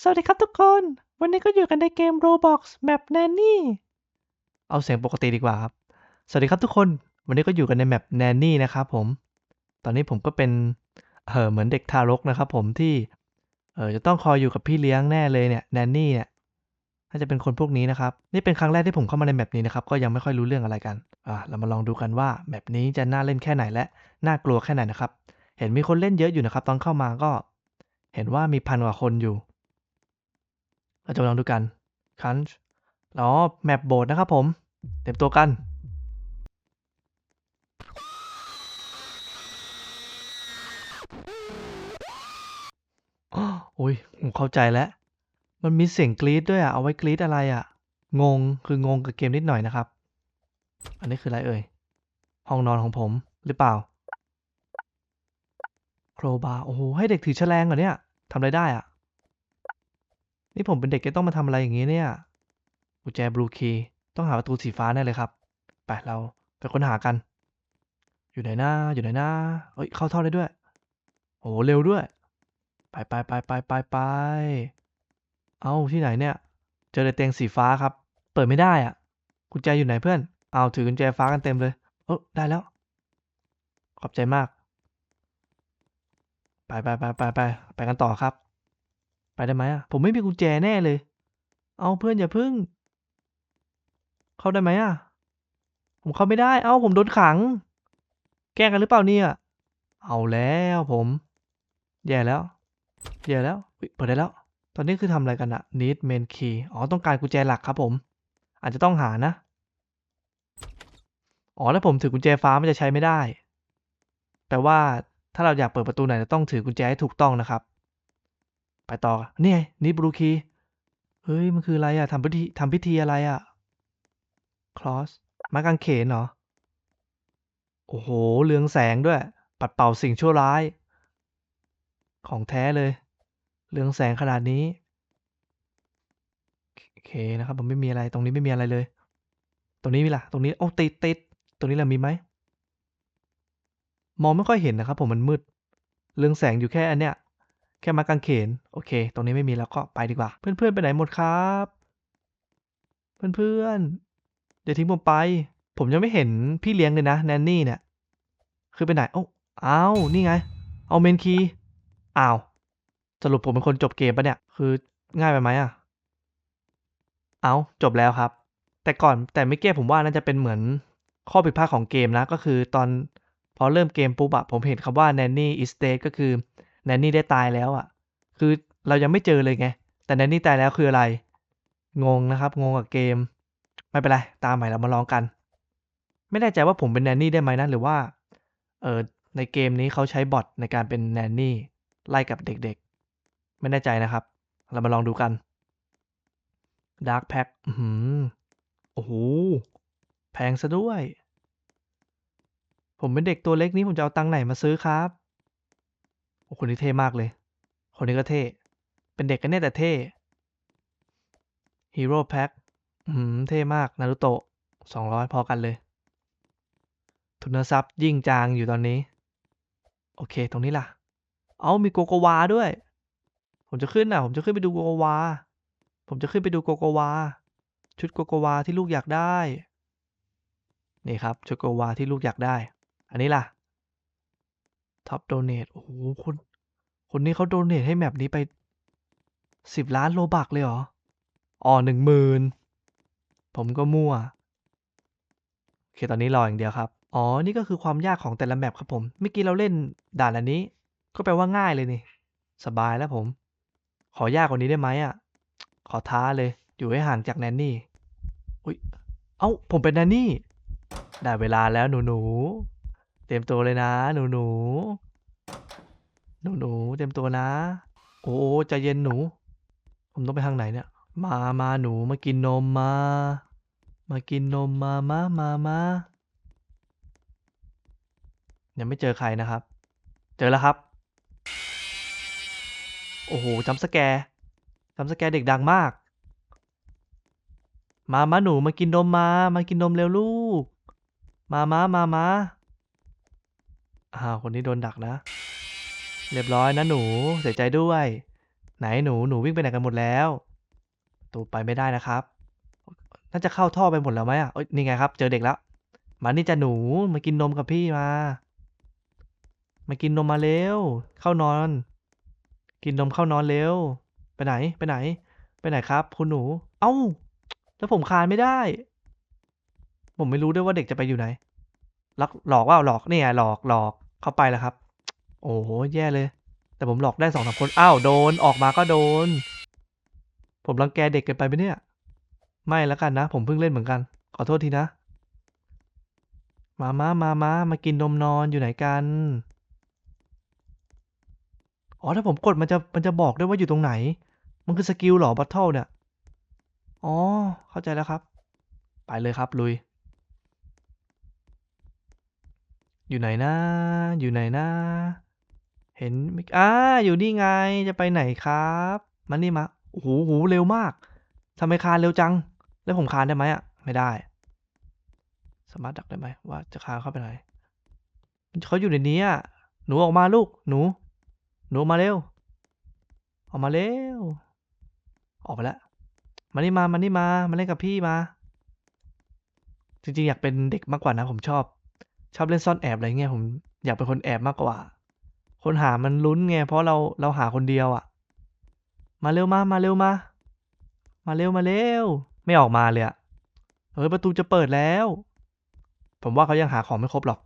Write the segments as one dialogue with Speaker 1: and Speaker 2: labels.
Speaker 1: สวัสดีครับทุกคน วันนี้ก็อยู่กันในเกม Roblox Map Nanny เอาเสียงปกติดีกว่าครับ สวัสดีครับทุกคน วันนี้ก็อยู่กันในแมป Nanny นะครับผม ตอนนี้ผมก็เป็น เออเหมือนเด็กทารกนะครับผมที่ เออจะต้องคอยอยู่กับพี่เลี้ยงแน่เลยเนี่ย Nanny เนี่ย น่าจะเป็นคนพวกนี้นะครับ นี่เป็นครั้งแรกที่ผมเข้ามาในแมปนี้นะครับ ก็ยังไม่ค่อยรู้เรื่องอะไรกัน อ่า เรามาลองดูกันว่าแมปนี้จะน่าเล่นแค่ไหนและน่ากลัวแค่ไหนนะครับ เห็นมีคนเล่นเยอะอยู่นะครับ ตอนเข้ามาก็ เห็นว่ามีพันกว่าคนอยู่ เราจะมาลองดูกันคันช์อ๋อแมปโบสนะครับผม เต็มตัวกันอ้ออุ้ยผมเข้าใจแล้ว มันมีเสียงกรี๊ดด้วยอะ เอาไว้กรี๊ดอะไรอะ งง คืองงกับเกมนิดหน่อยนะครับ อันนี้คืออะไรเอ่ย ห้องนอนของผมหรือเปล่า โครบา โอ้โห ให้เด็กถือแฉลงเหรอเนี่ยทำอะไรได้อะ นี่ผมเป็นเด็กจะต้องมาทำอะไรอย่างนี้เนี่ย กุญแจบลูคีย์ต้องหาประตูสีฟ้าแน่เลยครับ ไปเราไปค้นหากัน อยู่ไหนหน้าอยู่ไหนหน้าเอ้ยเข้าท่อได้ด้วย โอ้โหเร็วด้วย ไปไปไปไปไปไปเอาที่ไหนเนี่ย เจอแต่เตียงสีฟ้าครับ เปิดไม่ได้อะ กุญแจอยู่ไหนเพื่อน เอาถือกุญแจฟ้ากันเต็มเลย เออได้แล้ว ขอบใจมาก ไปไปไปไปไปไปกันต่อครับ ไปได้ไหมอะ ผมไม่มีกุญแจแน่เลย เอาเพื่อนอย่าพึ่ง เข้าได้ไหมอะ ผมเข้าไม่ได้ เอ้าผมโดนขัง แกล้งกันหรือเปล่าเนี่ย เอาแล้วผม แย่แล้ว แย่แล้วเปิดได้แล้ว ตอนนี้คือทำอะไรกันอะ need main key อ๋อต้องการกุญแจหลักครับผม อาจจะต้องหานะ อ๋อถ้าผมถือกุญแจฟ้ามันจะใช้ไม่ได้ แปลว่าถ้าเราอยากเปิดประตูไหนจะต้องถือกุญแจให้ถูกต้องนะครับ ไปต่อ นี่ไงนี่บลูคี เฮ้ย มันคืออะไรอะทำพิธีทำพิธีอะไรอะคลอสม้กางเขนเหรอ โอ้โห เรืองแสงด้วย ปัดเป่าสิ่งชั่วร้าย ของแท้เลย เรืองแสงขนาดนี้ โอเคนะครับผมไม่มีอะไร ตรงนี้ไม่มีอะไรเลย ตรงนี้มีล่ะ ตรงนี้ โอ้ติดติดตรงนี้ล่ะมีไหม มองไม่ค่อยเห็นนะครับผมมันมืด เรืองแสงอยู่แค่อันเนี้ย แค่มากางเขน โอเค ตรงนี้ไม่มีแล้วก็ไปดีกว่า เพื่อนๆไปไหนหมดครับ เพื่อนๆอย่าทิ้งผมไป ผมยังไม่เห็นพี่เลี้ยงเลยนะแนนนี่เนี่ย คือไปไหนโอ้าอ้าวนี่ไง เอาเมนคีย์อ้าวสรุปผมเป็นคนจบเกมปะเนี่ย คือง่ายไปไหมอะเอาจบแล้วครับ แต่ก่อนแต่ไม่เก้ผมว่าน่าจะเป็นเหมือนข้อผิดพลาดของเกมนะ ก็คือตอนพอเริ่มเกมปุ๊บอะผมเห็นคำว่า nanny is dead ก็คือ nanny ได้ตายแล้วอะคือเรายังไม่เจอเลยไง แต่ nanny ตายแล้วคืออะไร งงนะครับ งงกับเกม ไม่เป็นไร ตามใหม่เรามาลองกัน ไม่แน่ใจว่าผมเป็น nanny ได้ไหมนะหรือว่า เออในเกมนี้เขาใช้บอทในการเป็น nanny ไล่กับเด็กๆ ไม่แน่ใจนะครับ เรามาลองดูกัน Dark Pack อือหือโอ้โห แพงซะด้วย ผมเป็นเด็กตัวเล็กนี้ผมจะเอาตังค์ไหนมาซื้อครับ คนนี้เท่มากเลย คนนี้ก็เท่ เป็นเด็กกันเนี่ยแต่เท่ Hero Pack อืม เท่มาก นารุโตะสองร้อยพอกันเลย ทุนทรัพย์ยิ่งจางอยู่ตอนนี้ โอเค ตรงนี้ล่ะ เอามีโกโกวาด้วย ผมจะขึ้นอะ ผมจะขึ้นไปดูโกโกวา ผมจะขึ้นไปดูโกโกวา ชุดโกโกวาที่ลูกอยากได้ นี่ครับ ชุดโกโกวาที่ลูกอยากได้ อันนี้ล่ะ ท็อปโดเนทโอ้โหคนคนนี้เขาโดเนทให้แมปนี้ไปสิบล้านโลบักเลยเหรอ อ๋อหนึ่งหมื่นผมก็มั่ว โอเค ตอนนี้รออย่างเดียวครับ อ๋อ นี่ก็คือความยากของแต่ละแมปครับผม เมื่อกี้เราเล่นด่านอันนี้ ก็แปลว่าง่ายเลยนี่ สบายแล้วผม ขอยากกว่านี้ได้ไหมอะ ขอท้าเลย อยู่ให้ห่างจากแนนนี่ อุ้ย เอ้า ผมเป็นแนนนี่ ได้เวลาแล้วหนูหนู เตรียมตัวเลยนะ หนูหนูหนูหนูเตรียมตัวนะ โอ้ใจเย็นหนู ผมต้องไปทางไหนเนี่ย มามาหนูมากินนมมา มากินนมมามามามายังไม่เจอใครนะครับ เจอแล้วครับ โอ้โหจำสแกร์จำสแกร์เด็กดังมาก มามาหนูมากินนมมา มากินนมเร็วลูก มามามามา อ้าวคนนี้โดนดักนะ เรียบร้อยนะหนูเสียใจด้วย ไหนหนูหนูวิ่งไปไหนกันหมดแล้ว ตูไปไม่ได้นะครับ น่าจะเข้าท่อไปหมดแล้วไหมอะนี่ไงครับ เจอเด็กแล้วมานี่จะหนูมากินนมกับพี่มา มากินนมมาเร็ว เข้านอน กินนมเข้านอนเร็ว ไปไหนไปไหน ไปไหนครับ คุณหนู เอ้า แล้วผมคานไม่ได้ ผมไม่รู้ด้วยว่าเด็กจะไปอยู่ไหนลักหลอกเปล่าหลอกเนี่ไงหลอกหลอก เข้าไปแล้วครับ โอ้โฮแย่เลย แต่ผมหลอกได้2-3คน อ้าวโดนออกมาก็โดน ผมรังแกเด็กเกินไปไหมเนี่ย?ไม่แล้วกันนะ ผมเพิ่งเล่นเหมือนกัน ขอโทษทีนะ มาม้ามาม้ามากินนมนอนอยู่ไหนกัน?อ๋อถ้าผมกดมันจะมันจะบอกด้วยว่าอยู่ตรงไหน มันคือสกิลหรอ Battle เนี่ย?อ๋อเข้าใจแล้วครับ ไปเลยครับลุย อยู่ไหนนะ อยู่ไหนนะ เห็นมิอาอยู่นี่ไง จะไปไหนครับ?มานี่มา โอ้โฮโอ้โฮเร็วมากทำไมคานเร็วจัง แล้วผมคานได้ไหมอะ?ไม่ได้ สามารถดักได้ไหมว่าจะคานเข้าไปไหน?เขาอยู่ในนี้อะหนูออกมาลูก หนู หนูออกมาเร็ว ออกมาเร็ว ออกไปแล้ว มานี่มา มานี่มา มาเล่นกับพี่มา จริงๆ อยากเป็นเด็กมากกว่านะ ผมชอบ ชอบเล่นซ่อนแอบอะไรเงี้ยผมอยากเป็นคนแอบมากกว่า คนหามันลุ้นไงเพราะเราเราหาคนเดียวอะมาเร็วมามาเร็วมา มาเร็วมาเร็ว ไม่ออกมาเลยอะเฮ้ยประตูจะเปิดแล้ว ผมว่าเขายังหาของไม่ครบหรอก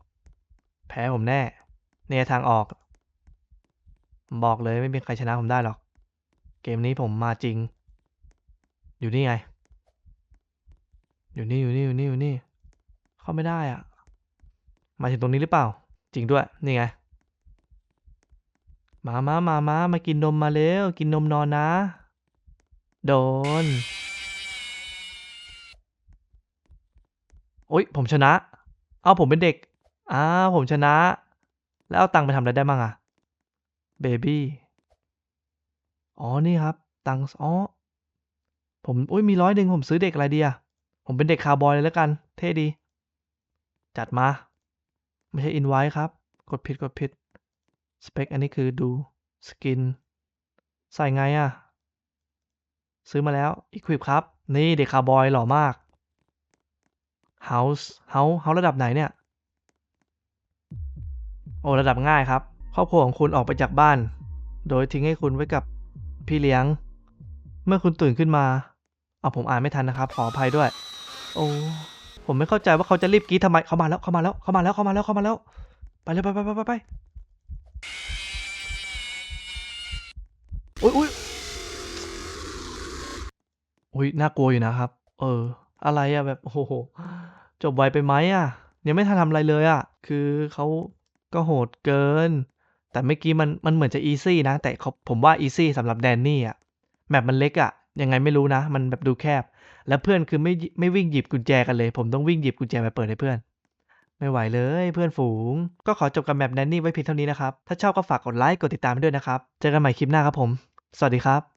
Speaker 1: แพ้ผมแน่เนี่ยทางออก บอกเลยไม่มีใครชนะผมได้หรอก เกมนี้ผมมาจริง อยู่นี่ไง อยู่นี่อยู่นี่อยู่นี่อยู่นี่ เข้าไม่ได้อะ มาถึงตรงนี้หรือเปล่า?จริงด้วย นี่ไง มาม้ามาม้ามากินนมมาเร็ว กินนมนอนนะ โดนอุ๊ย ผมชนะ เอาผมเป็นเด็ก อ้า ผมชนะ แล้วเอาตังค์ไปทำอะไรได้มั่งอะ?เบบี้ อ๋อ นี่ครับ ตังค์ อ๋อ ผม อุ๊ยมี100ผมซื้อเด็กอะไรดีอะ?ผมเป็นเด็กคาวบอยเลยแล้วกัน เท่ดี จัดมา ไม่ใช่ Invite ครับ กดผิดกดผิด Spec อันนี้คือดู Skin ใส่ไงอะ?ซื้อมาแล้ว Equip ครับ นี่เด็กคาวบอยหล่อมาก House House House ระดับไหนเนี่ย?โอ้ระดับง่ายครับ ครอบครัวของคุณออกไปจากบ้าน โดยทิ้งให้คุณไว้กับพี่เลี้ยง เมื่อคุณตื่นขึ้นมา เอาผมอ่านไม่ทันนะครับ ขออภัยด้วย โอ้ ผมไม่เข้าใจว่าเขาจะรีบกรีดทำไมเขามาแล้วเขามาแล้วเขามาแล้วเขามาแล้วเขามาแล้ว ไปเร็วไปๆๆๆอุ๊ยอุ๊ยอุ๊ยน่ากลัวอยู่นะครับ เออ อะไรอะแบบโอ้โฮจบไวไปไหมอะ?ยังไม่ทันทำอะไรเลยอะคือเขาก็โหดเกิน แต่เมื่อกี้มันมันเหมือนจะอีซีนะ แต่ผมว่าอีซีสำหรับ Danny อะแมปมันเล็กอะยังไงไม่รู้นะ มันแบบดูแคบ แล้วเพื่อนคือไม่ไม่วิ่งหยิบกุญแจกันเลย ผมต้องวิ่งหยิบกุญแจมาเปิดให้เพื่อน ไม่ไหวเลยเพื่อนฝูง ก็ขอจบกับแมปแนนนี่ไว้เพียงเท่านี้นะครับ ถ้าชอบก็ฝากกดไลค์กดติดตามให้ด้วยนะครับ เจอกันใหม่คลิปหน้าครับผม สวัสดีครับ